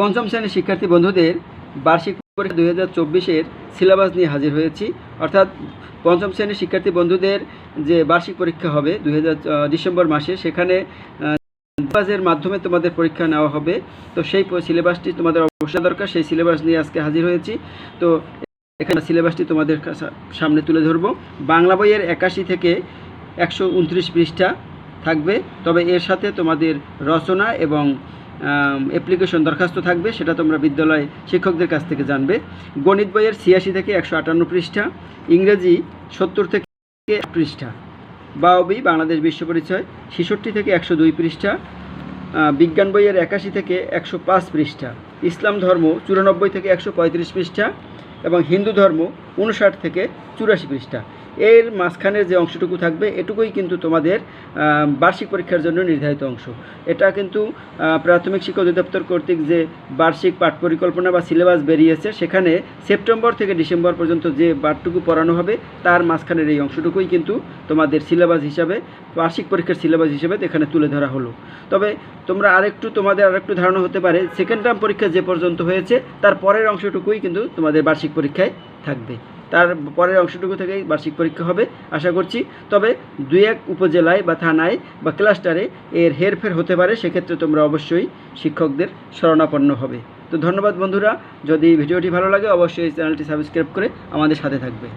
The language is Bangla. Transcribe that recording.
পঞ্চম শ্রেণির শিক্ষার্থী বন্ধুদের বার্ষিক পরীক্ষা দুই হাজার চব্বিশের সিলেবাস নিয়ে হাজির হয়েছি। অর্থাৎ পঞ্চম শ্রেণির শিক্ষার্থী বন্ধুদের যে বার্ষিক পরীক্ষা হবে দুই ডিসেম্বর মাসে, সেখানে সিলেবাসের মাধ্যমে তোমাদের পরীক্ষা নেওয়া হবে। তো সেই সিলেবাসটি তোমাদের অবশ্যই দরকার, সেই সিলেবাস নিয়ে আজকে হাজির হয়েছি। তো এখানে সিলেবাসটি তোমাদের সামনে তুলে ধরবো। বাংলা বইয়ের একাশি থেকে একশো উনত্রিশ পৃষ্ঠা থাকবে। তবে এর সাথে তোমাদের রচনা এবং অ্যাপ্লিকেশন দরখাস্ত থাকবে, সেটা তোমরা বিদ্যালয় শিক্ষকদের কাছ থেকে জানবে। গণিত বইয়ের ছিয়াশি থেকে একশো আটান্ন পৃষ্ঠা, ইংরেজি সত্তর থেকে পৃষ্ঠা বাওবি বাংলাদেশ বিশ্ব পরিচয়, ছেষট্টি থেকে একশো দুই পৃষ্ঠা বিজ্ঞান বইয়ের একাশি থেকে একশো পাঁচ পৃষ্ঠা, ইসলাম ধর্ম চুরানব্বই থেকে একশো পঁয়ত্রিশ পৃষ্ঠা এবং হিন্দু ধর্ম উনষাট থেকে চুরাশি পৃষ্ঠা। এর মাঝখানের যে অংশটুকু থাকবে, এটুকুই কিন্তু তোমাদের বার্ষিক পরীক্ষার জন্য নির্ধারিত অংশ। এটা কিন্তু প্রাথমিক শিক্ষা অধিদপ্তর কর্তৃক যে বার্ষিক পাঠ পরিকল্পনা বা সিলেবাস বেরিয়েছে, সেখানে সেপ্টেম্বর থেকে ডিসেম্বর পর্যন্ত যে পাঠটুকু পড়ানো হবে, তার মাঝখানের এই অংশটুকুই কিন্তু তোমাদের সিলেবাস হিসাবে, বার্ষিক পরীক্ষার সিলেবাস হিসেবে এখানে তুলে ধরা হলো। তবে তোমরা আরেকটু, তোমাদের আরেকটু ধারণা হতে পারে, সেকেন্ড টার্ম পরীক্ষা যে পর্যন্ত হয়েছে, তার পরের অংশটুকুই কিন্তু তোমাদের বার্ষিক পরীক্ষায় থাকবে। তার পরের অংশটুকু থেকেই বার্ষিক পরীক্ষা হবে, আশা করছি। তবে দুই এক উপজেলায় বা থানায় বা ক্লাস্টারে এর হেরফের হতে পারে, সেক্ষেত্রে তোমরা অবশ্যই শিক্ষকদের শরণাপন্ন হবে। তো ধন্যবাদ বন্ধুরা, যদি ভিডিওটি ভালো লাগে অবশ্যই চ্যানেলটি সাবস্ক্রাইব করে আমাদের সাথে থাকবে।